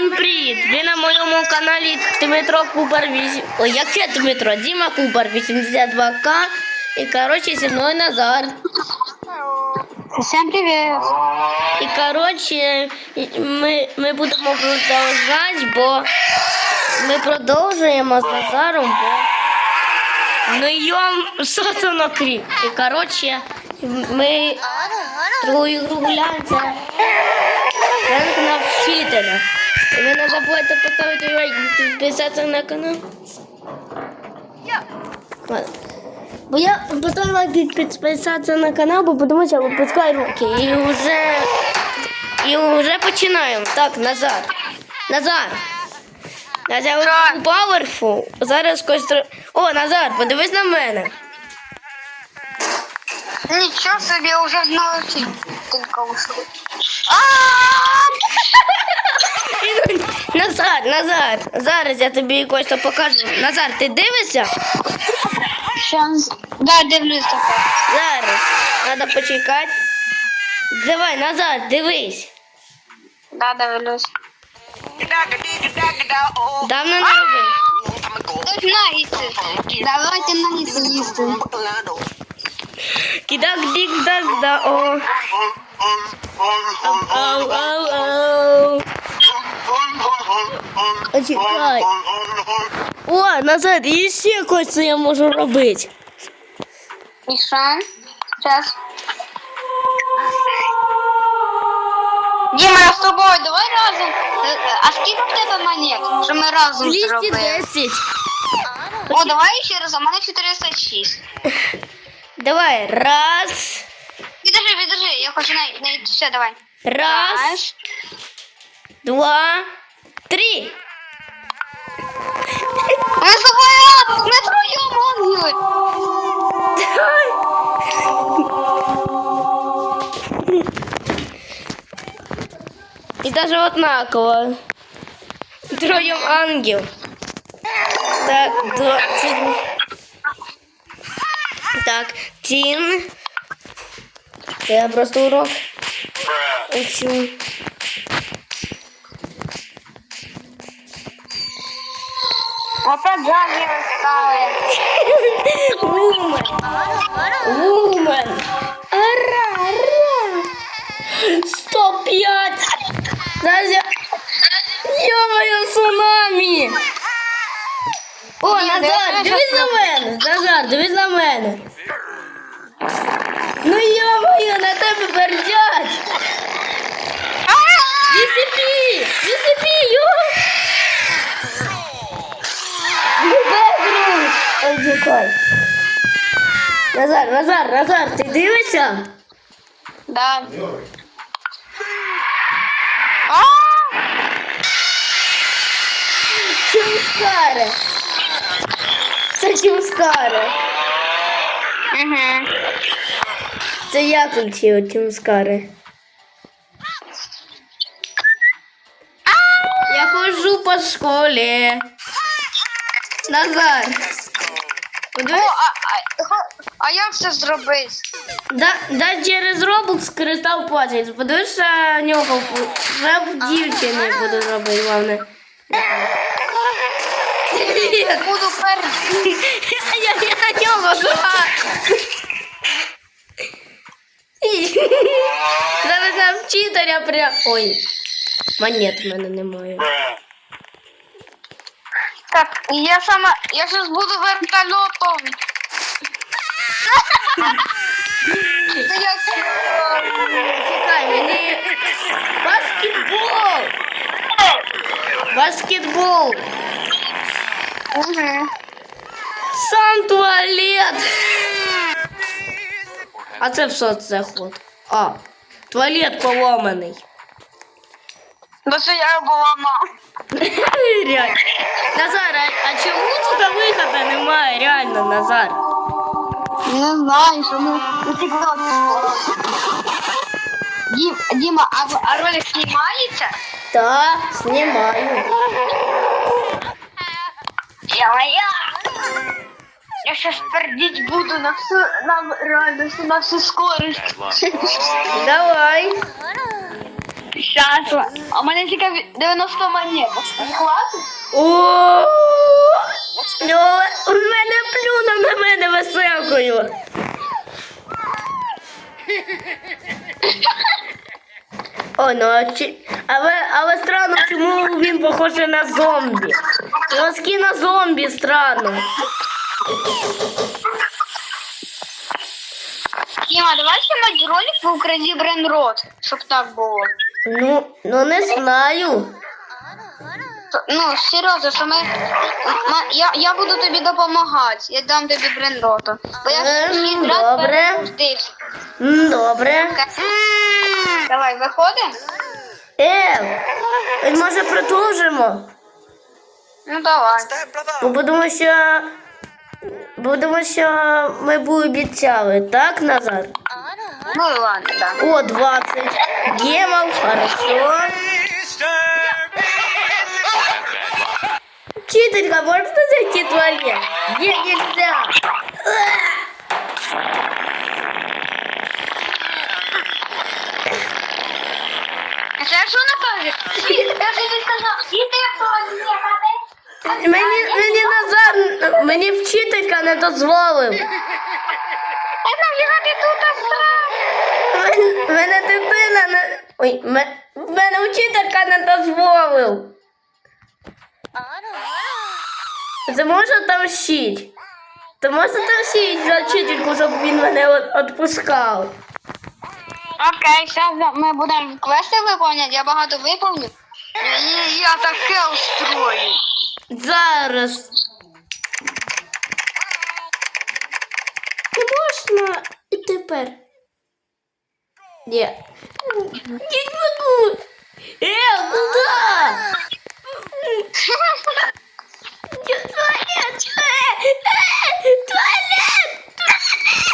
Всім привіт! Ви на моєму каналі Дмитро Кубар 8. Ой, яке Дмитро? Діма Кубар 82К. І коротше зі мною Назар. Всем привет! І коротше, ми, ми будемо продовжувати, бо ми продовжуємо з Назаром, бо знайом сосано кріп. І коротше, ми другу ігру гуляємо, ранг на вчителя. І ви не забудьте поставити лайк, підписатися на канал. Ладно. Бо я поставила і підписатися на канал, бо тому що випускаю руки. І вже, і вже починаємо. Так, Назар. Назар. Назар Powerful. Зараз костро. О, Назар, подивись на мене. Ничего себе, уже ночи только ушел. Назар, Назар, зараз я тобі кое-що покажу. Назар, ти дивишся? Сейчас... Да, дивлюсь такое. Зараз. Треба почекати. Давай, Назар, дивись. Да, дивлюсь. Давно не робив. Тут наїсти. Давайте наїсти їсти. Кидак дік дак да о. Ау, ау, ау. Почекай. О, Назар, і ще когось я можу робити. І що? Сейчас. Дима, я с тобой, давай разом. Э, э, А скільки в тебе монет? Що ми разом зробили? 210. О, давай ще раз, а в мене 406. Давай, раз, Підожди, підожди, я хочу на, на... Все, давай. раз, два, три. Ми з тобою, ми втроєм ангели. И даже однаково. Троем ангел. Так, двадцать. Так, Тин. Я просто урок учу. Опять ангели стали. Вумен. Вумен. Ара, ара. 105. Зараз я... Ё-моё, цунамі. О, Назар, дивись на мене. Назар, дивись на мене. Ну ё-моё, на тебе пердять. VCP! VCP, йо! Бегрус! Ой, чекай. Назар, Назар, Назар, ти дивишся? Да. А! Чумскаре. Це Чумскаре. Угу. Це я включив Чумскаре. Я хожу по школі. Назар. О, а, а, а як це зробити? Да, да через Roblox кристал платить. Подивишся нього. Вже в дівчини буду робити, головне. Буду перед. Я, я на нього. Зараз на вчителя прям. Ой, монет в мене немає. Так, я сама. Я зараз буду вертольотом. Чекай, мені. Баскетбол! Баскетбол! Угу. Сам туалет! А це в соцзаход. А, туалет поломаний. Бо це я була ма. Реально. Назар, а, а чому тут виходу немає? Реально, Назар. Не знаю, що ми у тікток. Дім, Діма, а, в- а ролик знімається? Та, знімаю. Я-я! Сейчас пердіть буду на всю, на реально всю- на всю скорость. Давай. Щас. А в мене тільки 90 монет. Хватить? О, Ну, у мене плюнув на мене веселкою. О, ну а чи... але, але странно, чому він похожий на зомбі? Його скін на зомбі странно. Діма, давай знімати ролик в Украді Бренрод, щоб так було. Ну, ну не знаю. Ну, серйозно, що ми... Я, я буду тобі допомагати. Я дам тобі бренроту. Бо я шість добре. М, Добре. Давай, виходимо? Е, може продовжимо? Ну давай. Бо будемо що. Будемо, що ми були обіцяли, так, Назар? Ну ладно, да. О, 20. Гемов, хорошо. Чителька, можно зайти в туалет? Где нельзя? Це що вона каже? Я тобі сказав, іди поїхати. Мені, мені мені вчителька не дозволив. Мен- Мене дитина не... Ой, ме- мене вчителька не дозволив. Це можна тамщить? Ти можна тамщить за вчительку, щоб він мене відпускав? Окей, зараз ми будемо квести виконувати, я багато виповню. І я таке устрою. Зараз. Не можна і тепер. Ні. Не могу. Э, куда? Где Туалет! Э, э, Туалет! Туалет!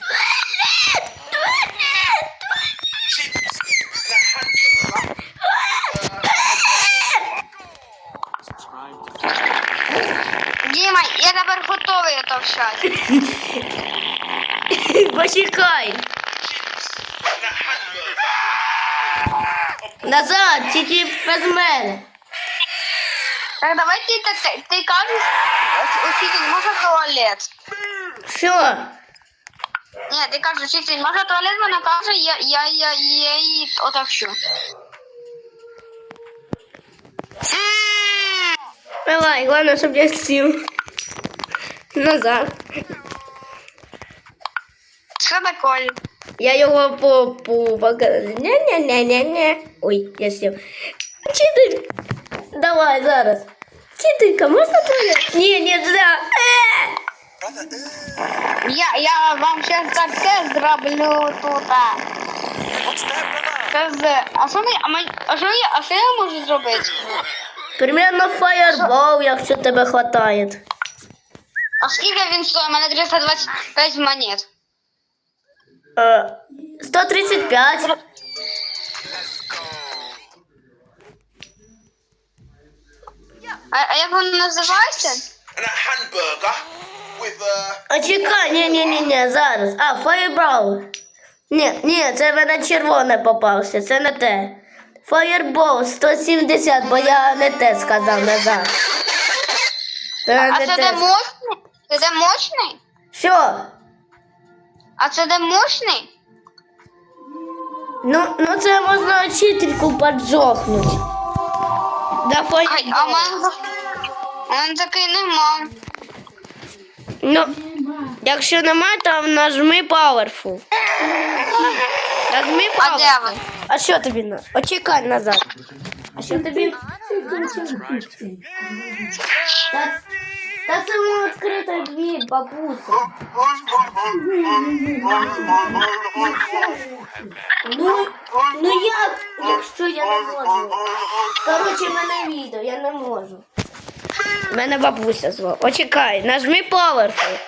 Туалет! Туалет! Діма, я тепер готовий то вшати. Почекай. Назад, тільки без мене. Так давай ти, ти, ти, ти кажеш, учитель, може туалет? Що? Ні, ти кажеш, учитель, може туалет, вона каже, я, я, я, я її отовщу. Давай, главное, щоб я сів. Назад. Що таке? Я його по по Не-не-не-не-не. Ой, я сів. Вчитель. Давай зараз. Вчителька, можна туалет? Ні, нельзя. Е! Я, я вам зараз таке зроблю тут. Це з... А що ми, а ми, а що я, а що я можу зробити? Примерно фаєрбол, якщо тебе хватає. А скільки він стоїть? У мене 325 монет. Е, 135. А, а як воно називається? and a hamburger with uh, А чекай, ні, ні, ні, ні, зараз. А, фаєрбол. Ні, ні, це в мене червоне попався, це не те. Фаєрбол 170, бо я не те сказав назад. Це А не це де мощний? Це де мощний? Що? А це де мощний? Ну, ну це можна вчительку поджохнути. Да, Ай, а мене, мене такий нема. Ну, якщо немає, то нажми Powerful. Нажми А де Powerful. ви? А що тобі на? Очекай назад. А що тобі? Та, та це воно відкрита двір, бабуся. Ну, ну як, якщо я не можу? Коротше, мене відео, я не можу. Мене бабуся звала. Очекай, нажми Powerful.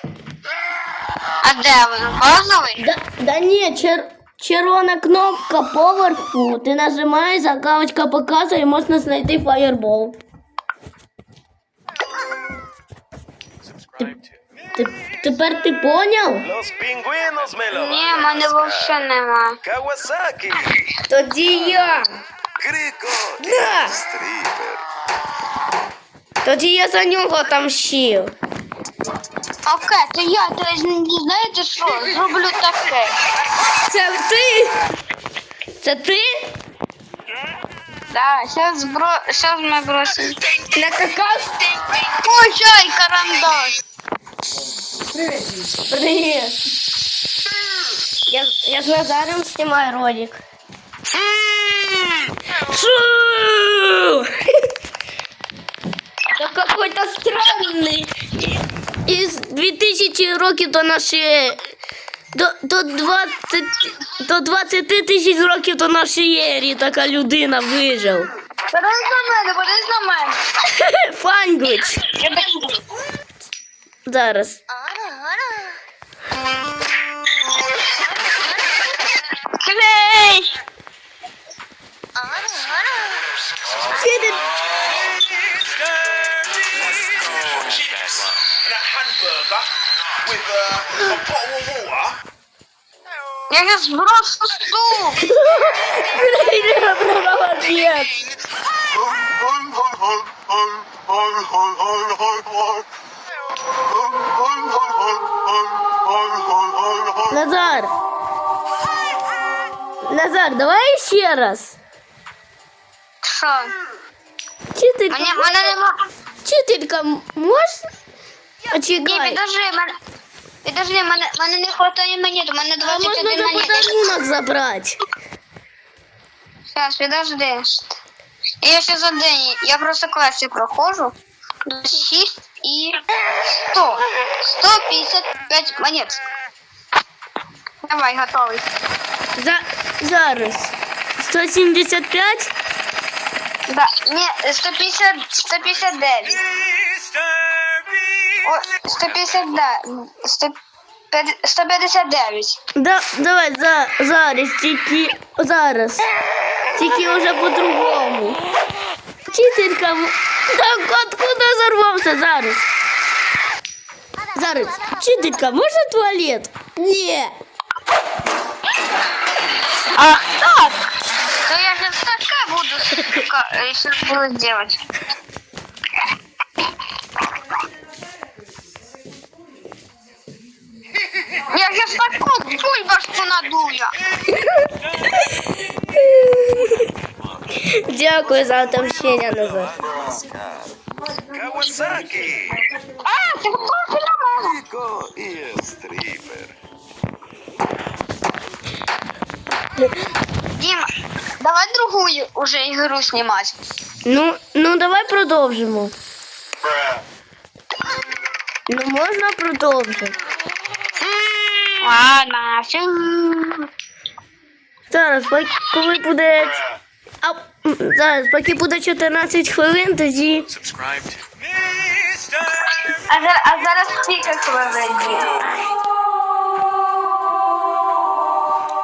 А де ви? Базовий? Да, да ні, чер, червона кнопка поверху. Ти нажимаєш, а галочка показує, і можна знайти фаєрбол. Ти, ти, тепер ти поняв? Ні, в мене взагалі нема. Kawasaki. Тоді я. Григо Да. Стріпер. Тоді я за нього там щив. Окей, то я, то я знаєте що, зроблю таке. Це ти? Це ти? Да, сейчас, бро... сейчас мы бросим. На какав? Получай карандаш. Привіт. Я, я з Назаром знімаю ролик. Шу! Это какой-то странный. Из 2000 років до нашої... До, до 20, до 20 тисяч років до нашої ері така людина вижив. Подивись на мене, подивись на мене. Фангуч. Я так- Зараз. Клей! chips and a hamburger with uh, a bottle of water. Я сейчас брошу стул. Молодець. Назар. Назар, давай ще раз. Що? Вчителька, Мене, мене нема. вчителька, можеш? Ні, Почекай. підожди, мене... Підожди, мене, мене не хватає монет, у мене А можна 21 за монет. подарунок забрати? Сейчас, подожди. Я ще за день, я просто класі проходжу. 6 і 100. 155 монет. Давай, готовий. За, зараз. 175? Да, не, 150, 159. О, 159. 150 159. Да, давай, за, зараз, тільки зараз. Тільки вже по-другому. Вчителька, м- так откуда зарвався зараз? Зараз. Вчителька, можна в туалет? Ні. Ах так! То я сейчас такая буду, сейчас буду делать. Я сейчас такую бульбашку надую. Дякую за отомщення, Назар. Кавасакі. А, ты кто на мене? Григо і Стріпер. Дима, давай другую уже игру снимать. Ну, ну давай продовжимо. Ну можна продовжити. Ладно, всем. Зараз, коли буде. А, м, зараз, поки буде 14 хвилин, тоді. А, за- а зараз скільки хвилин?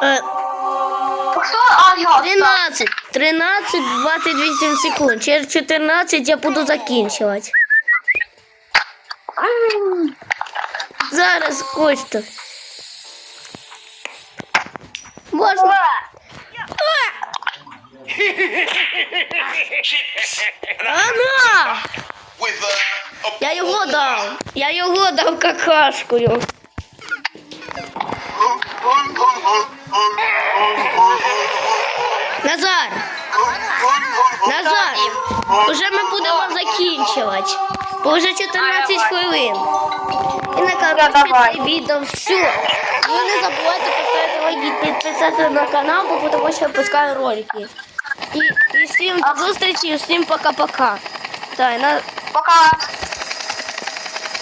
Е, Хто? А, я. 13, 13, 28 секунд. Через 14 я буду закінчувати. М, Зараз, Костя. Можна? Ана! Я його дав. Я його дав какашкою. Назар! Назар! Уже ми будемо закінчувати. Бо вже 14 хвилин. І на давай. коротше відео все. Ви не забувайте поставити лайк і підписатися на канал, бо тому що я пускаю ролики. Всім до зустрічі, всім пока-пока. Так, на, Пока.